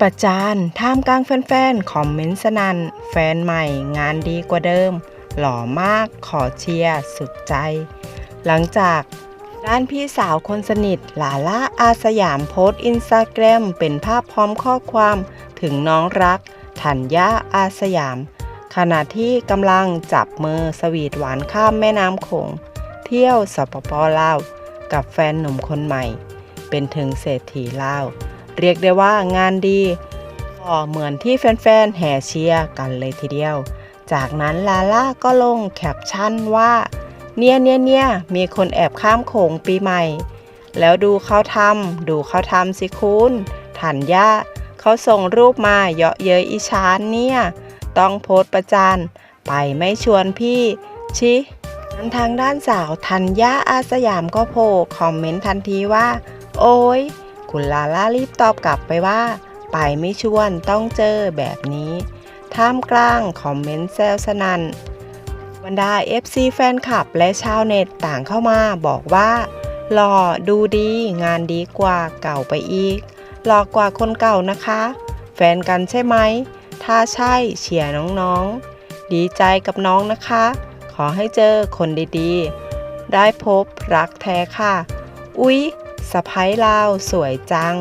ประจานท่ามกลางแฟนๆคอมเมนต์สนันแฟนใหม่งานดีกว่าเดิม หล่อมากขอเชียร์สุดใจ หลังจากด้านพี่สาวคนสนิทหลาล่าอาสยามโพสต์อินสตาแกรมเป็นภาพพร้อมข้อความถึงน้องรักธัญญาอาสยาม ขณะที่กำลังจับมือสวีทหวานข้ามแม่น้ำโขง เที่ยวสปปลาว กับแฟนหนุ่มคนใหม่ เป็นถึงเศรษฐีลาว เรียกได้ว่างานดีก็เหมือนที่แฟนๆแห่เชียร์กันเลยทีเดียว จากนั้นลาล่าก็ลงแคปชั่นว่า เนี่ยเนี่ยเนี่ยมีคนแอบข้ามโขงปีใหม่ แล้วดูเขาทำดูเขาทำสิคุณถันย่าเขาส่งรูปมาเยาะเย้ยอิชานเนี่ย ต้องโพสต์ประจานไปไม่ชวนพี่ชิทางด้านสาวธัญญาอาสยามก็โผล่คอมเมนต์ทันทีว่า โอ้ย คุณลาล่ารีบตอบกลับไปว่า ไปไม่ชวนต้องเจอแบบนี้ ท่ามกลางคอมเมนต์แซวสนันบรรดา FC แฟนคลับและชาวเน็ตต่างเข้ามาบอกว่าหล่อดูดีงานดีกว่าเก่าไปอีกหล่อกว่าคนเก่านะคะ แฟนกันใช่ไหม ถ้าใช่เชียร์น้องๆ ดีใจกับน้องนะคะ ขอให้เจอคนดีๆ ได้พบรักแท้ค่ะ อุ๊ย สะพ้ายลาวสวยจัง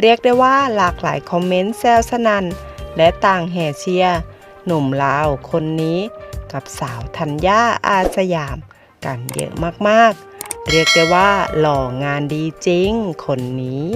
เรียกได้ว่าหลากหลายคอมเมนต์แซวสนันและต่างแห่เชียร์หนุ่มลาวคนนี้ กับสาวธัญญาอาสยาม กันเยอะมากๆ เรียกได้ว่าหล่องานดีจริง คนนี้